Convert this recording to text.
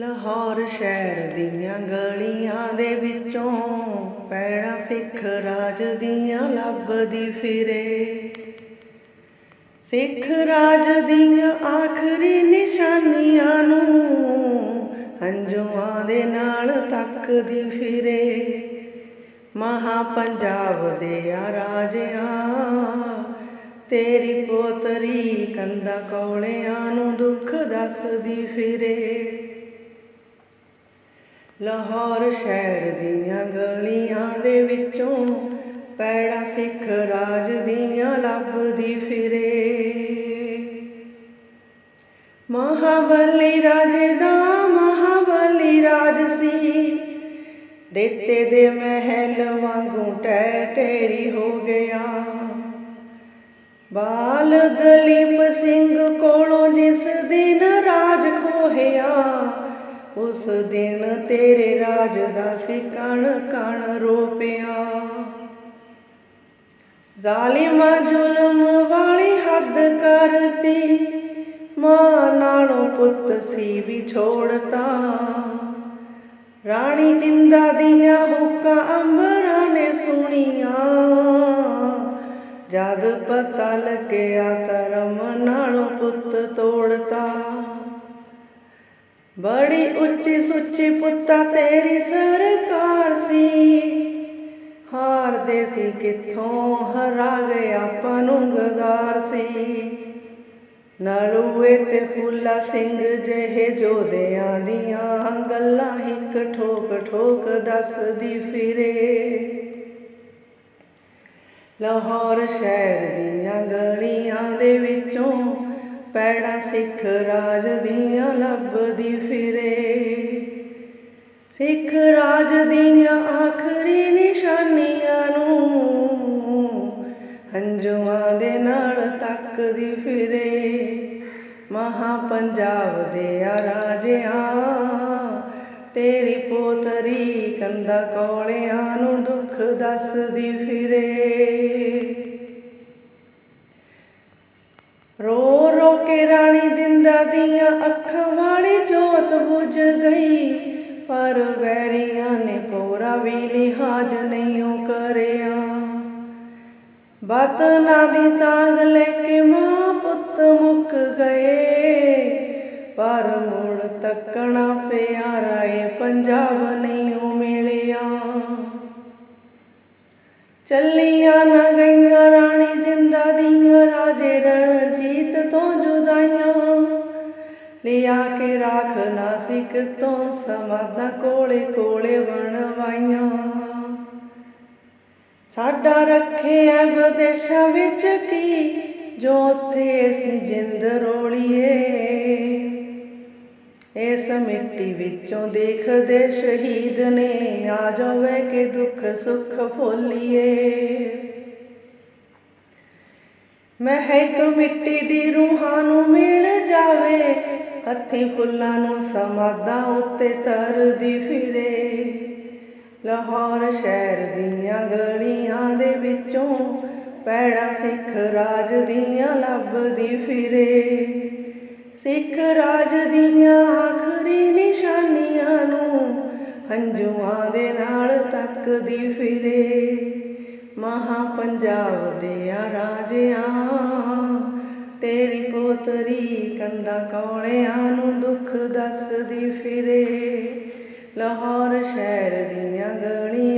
ਲਾਹੌਰ ਸ਼ਹਿਰ ਦੀਆਂ ਗਲੀਆਂ ਦੇ ਵਿੱਚੋਂ ਪੈੜਾ ਸਿੱਖ ਰਾਜ ਦੀਆਂ ਲੱਭਦੀ ਫਿਰੇ। ਸਿੱਖ ਰਾਜ ਦੀਆਂ ਆਖਰੀ ਨਿਸ਼ਾਨੀਆਂ ਨੂੰ ਹੰਝੂਆਂ ਦੇ ਨਾਲ ਤੱਕਦੀ ਫਿਰੇ। ਮਹਾ ਪੰਜਾਬ ਦੇ ਆ ਰਾਜਿਆਂ, ਤੇਰੀ ਪੋਤਰੀ ਕੰਦਾ ਕੌਲਿਆਂ ਨੂੰ ਦੁੱਖ ਦੱਸਦੀ ਫਿਰੇ। ਲਾਹੌਰ ਸ਼ਹਿਰ ਦੀਆਂ ਗਲੀਆਂ ਦੇ ਵਿੱਚੋਂ ਪੈੜਾ ਸਿੱਖ ਰਾਜ ਦੀਆਂ ਲੱਭਦੀ ਫਿਰੇ। ਮਹਾਬਲੀ ਰਾਜੇ ਦਾ ਮਹਾਬਲੀ ਰਾਜ ਸੀ। ਦਿੱਤੇ ਦੇ ਮਹਿਲ ਵਾਂਗੂ ਟੈ ਟੇਰੀ ਹੋ ਗਿਆ। ਬਾਲ ਗਲੀ ਦਿਨ ਤੇਰੇ ਰਾਜ ਦਾ ਸੀ ਕਣ ਕਣ ਰੋਪਿਆ। ਜ਼ਾਲਿਮਾ ਜ਼ੁਲਮ ਵਾਲੀ ਹੱਦ ਕਰਤੀ, ਮਾਂ ਨਾਲੋਂ ਪੁੱਤ ਸੀ ਵਿਛੋੜਤਾ ਰਾਣੀ ਜਿੰਦਾ ਦੀਆਂ ਹੁਕਾਂ ਅੰਬਰਾਂ ਨੇ ਸੁਣੀਆਂ, ਜਦ ਪਤਾ ਲੱਗਿਆ ਕਰਮ ਬੜੀ ਉੱਚੀ ਸੁੱਚੀ ਪੁੱਤਾ ਤੇਰੀ ਸਰਕਾਰ ਸੀ। ਹਾਰਦੇ ਸੀ ਕਿੱਥੋਂ ਹਰਾ ਗਿਆ ਆਪਾਂ ਨੂੰ ਗਦਾਰ ਸੀ। ਨਲੂਏ ਤੇ ਫੁੱਲਾ ਸਿੰਘ ਜਿਹੇ ਜੋਦਿਆਂ ਦੀਆਂ ਗੱਲਾਂ ਇੱਕ ਠੋਕ ਠੋਕ ਦੱਸਦੀ ਫਿਰੇ। ਲਾਹੌਰ ਸ਼ਹਿਰ ਪੈੜਾ ਸਿੱਖ ਰਾਜ ਦੀਆਂ ਲੱਭਦੀ ਫਿਰੇ। ਸਿੱਖ ਰਾਜ ਦੀਆਂ ਆਖਰੀ ਨਿਸ਼ਾਨੀਆਂ ਨੂੰ ਹੰਝੂਆਂ ਦੇ ਨਾਲ ਤੱਕਦੀ ਫਿਰੇ। ਮਹਾ ਪੰਜਾਬ ਦੇ ਆ ਰਾਜਿਆਂ, ਤੇਰੀ ਪੋਤਰੀ ਕੰਦਾ ਕੌਲਿਆਂ ਨੂੰ ਦੁੱਖ ਦੱਸਦੀ ਫਿਰੇ। ਜੋਤ ਗਈ, ਪਰ ਵੈਰੀਆਂ ਨੇ ਪੂਰਾ ਵੀ ਲਿਹਾਜ਼ ਨਹੀਂ ਉਹ ਕਰਿਆ। ਬਾਤ ਨਾ ਦੀ ਤਾਂਗ ਲੈ ਕੇ ਮਾਂ ਪੁੱਤ ਮੁੱਕ ਗਏ, ਪਰ ਮੁੜ ਤੱਕਣਾ ਪਿਆਰਾ ਏ ਪੰਜਾਬ ਨਹੀਂ ਉਹ ਮਿਲਿਆ। ਚੱਲੀ ਨਾਸਿਕ ਤੋਂ ਸਮਾਦਾ ਕੋਲੇ ਕੋਲੇ ਬਣਵਾਈਆਂ ਸਾਡਾ ਰੱਖਿਆ ਵਿਦੇਸ਼ਾਂ ਵਿੱਚ ਕੀ, ਜੋ ਉੱਥੇ ਅਸੀਂ ਜਿੰਦ ਰੋਲੀਏ। ਇਸ ਮਿੱਟੀ ਵਿੱਚੋਂ ਦੇਖਦੇ ਸ਼ਹੀਦ ਨੇ, ਆ ਜਾਵੇ ਕਿ ਦੁੱਖ ਸੁੱਖ ਫੋਲੀਏ। ਮਹਿਕ ਮਿੱਟੀ ਦੀ ਰੂਹਾਂ ਨੂੰ ਮਿਲ ਜਾਵੇ ਹੱਥੀ ਫੁੱਲਾਂ ਨੂੰ ਸਮਾਦਾ ਉੱਤੇ ਤਰਦੀ ਫਿਰੇ। ਲਾਹੌਰ ਸ਼ਹਿਰ ਦੀਆਂ ਗਲੀਆਂ ਦੇ ਵਿੱਚੋਂ ਪੈੜਾ ਸਿੱਖ ਰਾਜ ਦੀਆਂ ਲੱਭਦੀ ਫਿਰੇ। ਸਿੱਖ ਰਾਜ ਦੀਆਂ ਆਖਰੀ ਨਿਸ਼ਾਨੀਆਂ ਨੂੰ ਹੰਝੂਆਂ ਦੇ ਨਾਲ ਤੱਕਦੀ ਫਿਰੇ। ਮਹਾ ਪੰਜਾਬ ਦੇ ਆ ਰਾਜਿਆਂ ਤੇਰੀ ਕੰਦਾ ਕੌਲਿਆਂ ਨੂੰ ਦੁੱਖ ਦੱਸਦੀ ਫਿਰੇ। ਲਾਹੌਰ ਸ਼ਹਿਰ ਦੀਆਂ ਗਲੀਆਂ